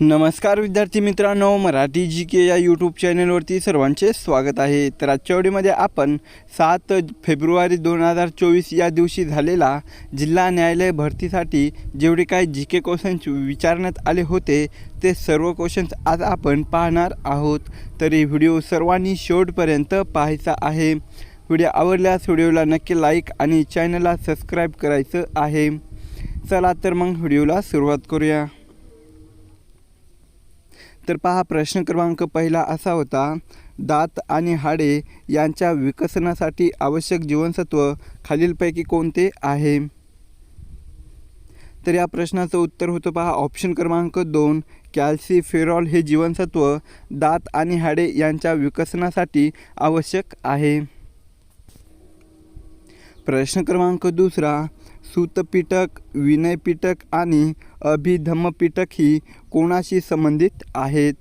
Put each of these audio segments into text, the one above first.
नमस्कार विद्यार्थी मित्रांनो मराठी जी के या यूट्यूब चॅनलवरती सर्वांचे स्वागत आहे. तर आजच्या आपण सात फेब्रुवारी दोन हजार चोवीस या दिवशी झालेला जिल्हा न्यायालय भरतीसाठी जेवढे काही जी के क्वेश्चन्स विचारण्यात आले होते ते सर्व क्वेश्चन्स आज आपण पाहणार आहोत. तर व्हिडिओ सर्वांनी शेवटपर्यंत पाहायचा आहे. व्हिडिओ आवडल्यास व्हिडिओला नक्की लाईक आणि चॅनलला सबस्क्राईब करायचं आहे. चला तर मग व्हिडिओला सुरुवात करूया. तर पहा प्रश्न क्रमांक पहिला असा होता दात आणि हाडे यांच्या विकसनासाठी आवश्यक जीवनसत्व खालीलपैकी कोणते आहे? तर या प्रश्नाचं उत्तर होतं पहा ऑप्शन क्रमांक दोन कॅल्सिफेरॉल हे जीवनसत्व दात आणि हाडे यांच्या विकसनासाठी आवश्यक आहे. प्रश्न क्रमांक दुसरा सूतपिटक विनयपिटक आणि अभिधम्मपिटक ही कोणाशी संबंधित आहेत?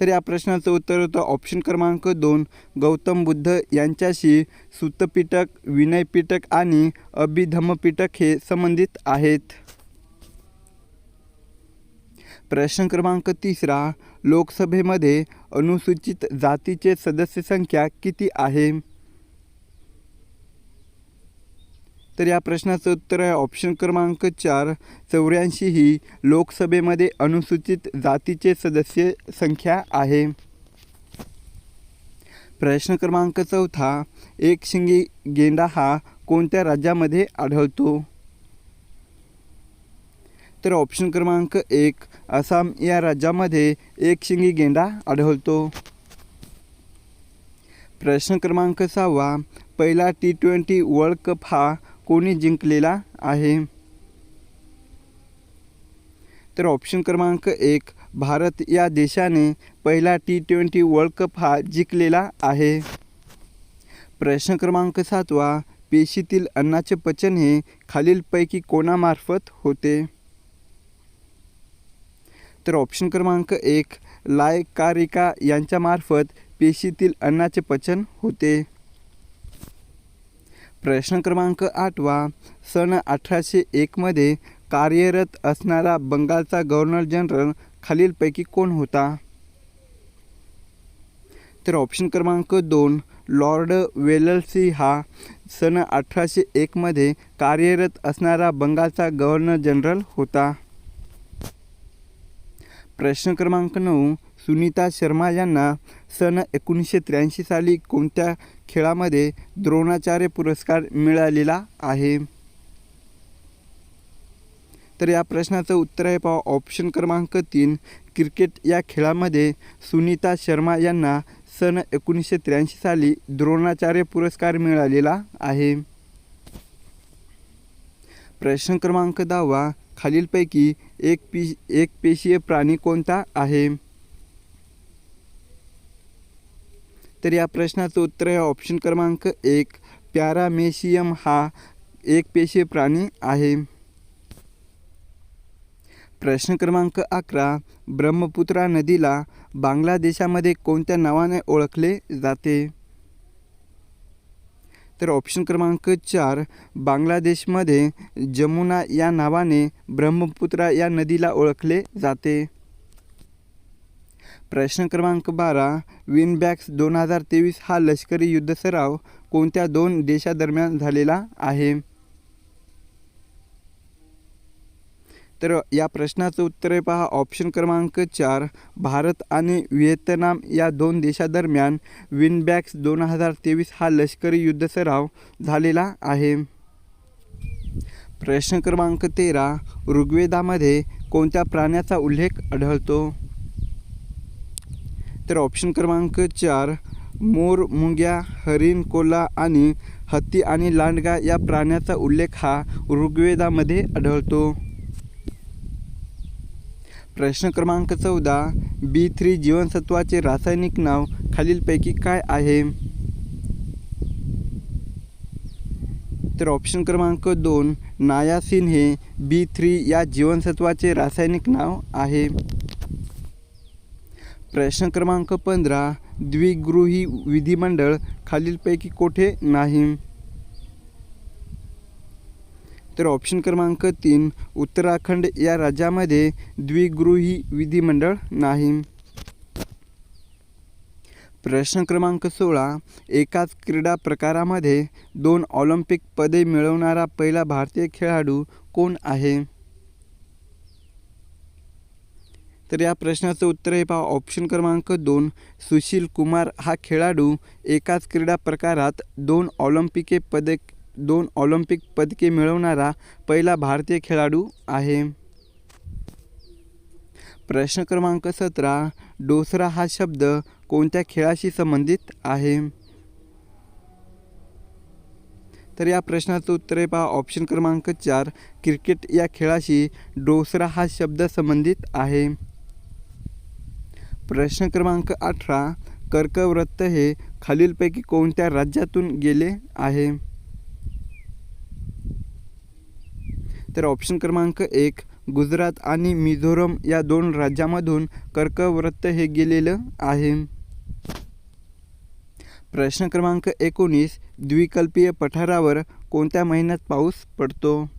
तर या प्रश्नाचं उत्तर होतं ऑप्शन क्रमांक दोन गौतम बुद्ध यांच्याशी सूतपिटक विनयपिटक आणि अभिधम्मपिटक हे संबंधित आहेत. प्रश्न क्रमांक तिसरा लोकसभेमध्ये अनुसूचित जातीचे सदस्य संख्या किती आहे? तर या प्रश्नाचं उत्तर आहे ऑप्शन क्रमांक चार. चौऱ्याऐंशी ही लोकसभेमध्ये अनुसूचित जातीचे सदस्य संख्या आहे. प्रश्न क्रमांक चौथा. एक शिंगी गेंडा हा कोणत्या राज्यामध्ये आढळतो? तर ऑप्शन क्रमांक एक आसाम या राज्यामध्ये एक शिंगी गेंडा आढळतो. प्रश्न क्रमांक सहावा. पहिला टी ट्वेंटी वर्ल्ड कप हा कोणी जिंकलेला आहे? तर ऑप्शन क्रमांक एक भारत या देशाने पहिला टी ट्वेंटी वर्ल्ड कप हा जिंकलेला आहे. प्रश्न क्रमांक सातवा पेशीतील अन्नाचे पचन हे खालीलपैकी कोणामार्फत होते? तर ऑप्शन क्रमांक एक लायकारिका यांच्यामार्फत पेशीतील अन्नाचे पचन होते. प्रश्न क्रमांक आठवा सन अठराशे एकमध्ये कार्यरत असणारा बंगालचा गव्हर्नर जनरल खालीलपैकी कोण होता? तर ऑप्शन क्रमांक दोन लॉर्ड वेलसी हा सन अठराशे एकमध्ये कार्यरत असणारा बंगालचा गव्हर्नर जनरल होता. प्रश्न क्रमांक नऊ सुनीता शर्मा यांना सन एकोणीसशे त्र्याऐंशी साली कोणत्या खेळामध्ये द्रोणाचार्य पुरस्कार मिळालेला आहे? तर या प्रश्नाचं उत्तर आहे पहा. ऑप्शन क्रमांक तीन क्रिकेट या खेळामध्ये सुनीता शर्मा यांना सन एकोणीसशे त्र्याऐंशी साली द्रोणाचार्य पुरस्कार मिळालेला आहे. प्रश्न क्रमांक दहावा खालीलपैकी एक पी एक पेशीय प्राणी कोणता आहे? तर या प्रश्नाचं उत्तर आहे ऑप्शन क्रमांक एक. पॅरामेशियम हा एक पेशीय प्राणी आहे. प्रश्न क्रमांक अकरा. ब्रह्मपुत्रा नदीला बांगलादेशामध्ये कोणत्या नावाने ओळखले जाते? तर ऑप्शन क्रमांक चार. बांगलादेशमध्ये जमुना या नावाने ब्रह्मपुत्रा या नदीला ओळखले जाते. प्रश्न क्रमांक बारा विनबॅक्स दोन हजार तेवीस हा लष्करी युद्ध सराव कोणत्या दोन देशादरम्यान झालेला आहे? तर या प्रश्नाचं उत्तर आहे पहा. ऑप्शन क्रमांक चार भारत आणि व्हिएतनाम या दोन देशादरम्यान विनबॅक्स दोन हजार तेवीस हा लष्करी युद्ध सराव झालेला आहे. प्रश्न क्रमांक तेरा ऋग्वेदामध्ये कोणत्या प्राण्याचा उल्लेख आढळतो? तर ऑप्शन क्रमांक चार मोर मुंग्या हरिण कोल्हा आणि हत्ती आणि लांडगा या प्राण्याचा उल्लेख हा ऋग्वेदामध्ये आढळतो. प्रश्न क्रमांक चौदा बी थ्री जीवनसत्वाचे रासायनिक नाव खालीलपैकी काय आहे? तर ऑप्शन क्रमांक दोन नायासिन हे बी थ्री या जीवनसत्वाचे रासायनिक नाव आहे. प्रश्न क्रमांक पंधरा द्विगृही विधिमंडळ खालीलपैकी कोठे नाही? तर ऑप्शन क्रमांक तीन उत्तराखंड या राज्यामध्ये द्विगृही विधिमंडळ नाही. प्रश्न क्रमांक सोळा एकाच क्रीडा प्रकारामध्ये दोन ऑलिम्पिक पदे मिळवणारा पहिला भारतीय खेळाडू कोण आहे? तर या प्रश्नाचं उत्तर हे पहा. ऑप्शन क्रमांक दोन सुशील कुमार हा खेळाडू एकाच क्रीडा प्रकारात दोन ऑलिम्पिके पदक दोन ऑलिम्पिक पदके मिळवणारा पहिला भारतीय खेळाडू आहे. प्रश्न क्रमांक सतरा डोसरा हा शब्द कोणत्या खेळाशी संबंधित आहे? तर या प्रश्नाचं उत्तर आहे पहा. ऑप्शन क्रमांक चार क्रिकेट या खेळाशी डोसरा हा शब्द संबंधित आहे. प्रश्न क्रमांक अठरा कर्कवृत्त हे खालीलपैकी कोणत्या राज्यातून गेले आहे? तर ऑप्शन क्रमांक एक गुजरात आणि मिझोरम या दोन राज्यामधून कर्कवृत्त हे गेलेलं आहे. प्रश्न क्रमांक एकोणीस द्विकल्पीय पठारावर कोणत्या महिन्यात पाऊस पडतो?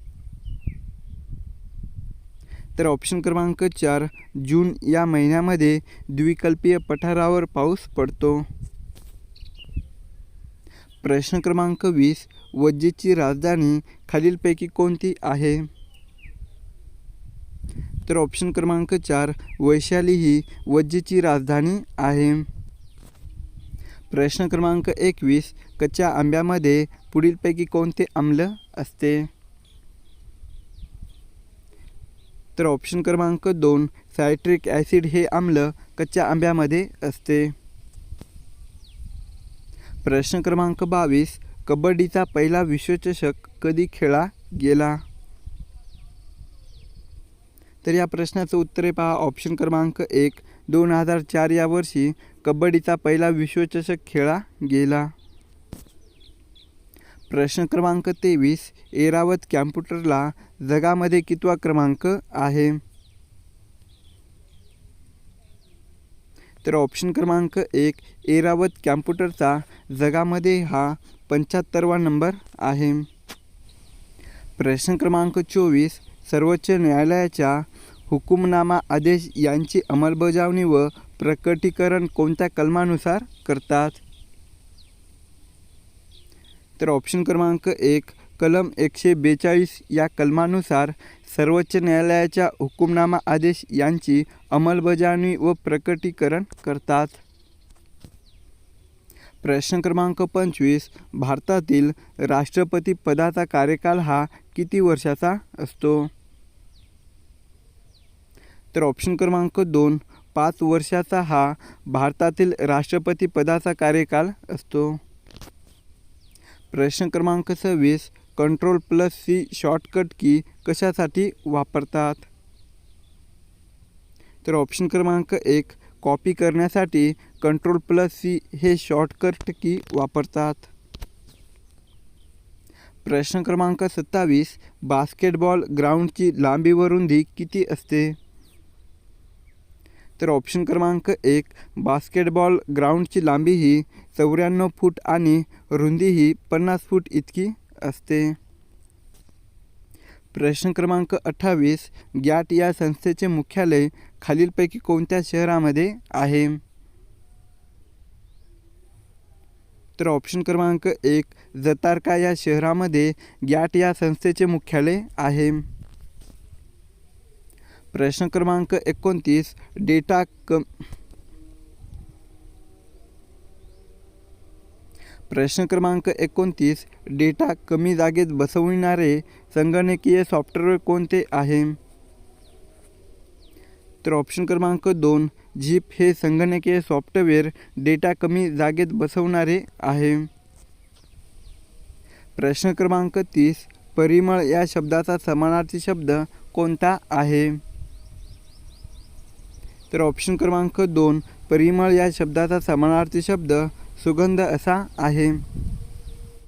तर ऑप्शन क्रमांक चार जून या महिन्यामध्ये द्विकल्पीय पठारावर पाऊस पडतो. प्रश्न क्रमांक वीस वज्जेची राजधानी खालीलपैकी कोणती आहे? तर ऑप्शन क्रमांक चार वैशाली ही वज्जेची राजधानी आहे. प्रश्न क्रमांक एकवीस कच्च्या आंब्यामध्ये पुढीलपैकी कोणते आम्ल असते? तर ऑप्शन क्रमांक दोन सायट्रिक ॲसिड हे आम्ल कच्च्या आंब्यामध्ये असते. प्रश्न क्रमांक बावीस कबड्डीचा पहिला विश्वचषक कधी खेळा गेला? तर या प्रश्नाचं उत्तर आहे पहा. ऑप्शन क्रमांक एक दोन हजार चार या वर्षी कबड्डीचा पहिला विश्वचषक खेळा गेला. प्रश्न क्रमांक तेवीस एरावत कॅम्प्युटरला जगामध्ये कितवा क्रमांक आहे? तर ऑप्शन क्रमांक एक एरावत कॅम्प्युटरचा जगामध्ये हा पंच्याहत्तरवा नंबर आहे. प्रश्न क्रमांक चोवीस सर्वोच्च न्यायालयाच्या हुकुमनामा आदेश यांची अंमलबजावणी व प्रकटीकरण कोणत्या कलमानुसार करतात? तर ऑप्शन क्रमांक एक कलम एकशे बेचाळीस या कलमानुसार सर्वोच्च न्यायालयाच्या हुकुमनामा आदेश यांची अंमलबजावणी व प्रकटीकरण करतात. प्रश्न क्रमांक पंचवीस भारतातील राष्ट्रपती पदाचा कार्यकाल हा किती वर्षाचा असतो? तर ऑप्शन क्रमांक दोन पाच वर्षाचा हा भारतातील राष्ट्रपती पदाचा कार्यकाल असतो. प्रश्न क्रमांक सव्वीस कंट्रोल प्लस सी शॉर्टकट की कशासाठी वापरतात? तर ऑप्शन क्रमांक एक कॉपी करण्यासाठी कंट्रोल प्लस सी हे शॉर्टकट की वापरतात? प्रश्न क्रमांक सत्तावीस बास्केटबॉल ग्राउंडची लांबी व रुंदी किती असते? तर ऑप्शन क्रमांक एक बास्केटबॉल ग्राउंडची लांबी ही चौऱ्याण्णव फूट आणि रुंदी ही पन्नास फूट इतकी असते. प्रश्न क्रमांक अठ्ठावीस गॅट या संस्थेचे मुख्यालय खालीलपैकी कोणत्या शहरामध्ये आहे? तर ऑप्शन क्रमांक एक जतारका या शहरामध्ये गॅट या संस्थेचे मुख्यालय आहे. प्रश्न क्रमांक एकोणतीस डेटा कम प्रश्न क्रमांक एकोणतीस डेटा कमी जागेत बसविणारे संगणकीय सॉफ्टवेअर कोणते आहे? तर ऑप्शन क्रमांक दोन झीप हे संगणकीय सॉफ्टवेअर डेटा कमी जागेत बसवणारे आहे. प्रश्न क्रमांक तीस परिमळ या शब्दाचा समानार्थी शब्द कोणता आहे? तर ऑप्शन क्रमांक दोन परिमळ या शब्दाचा समानार्थी शब्द सुगंध असा आहे.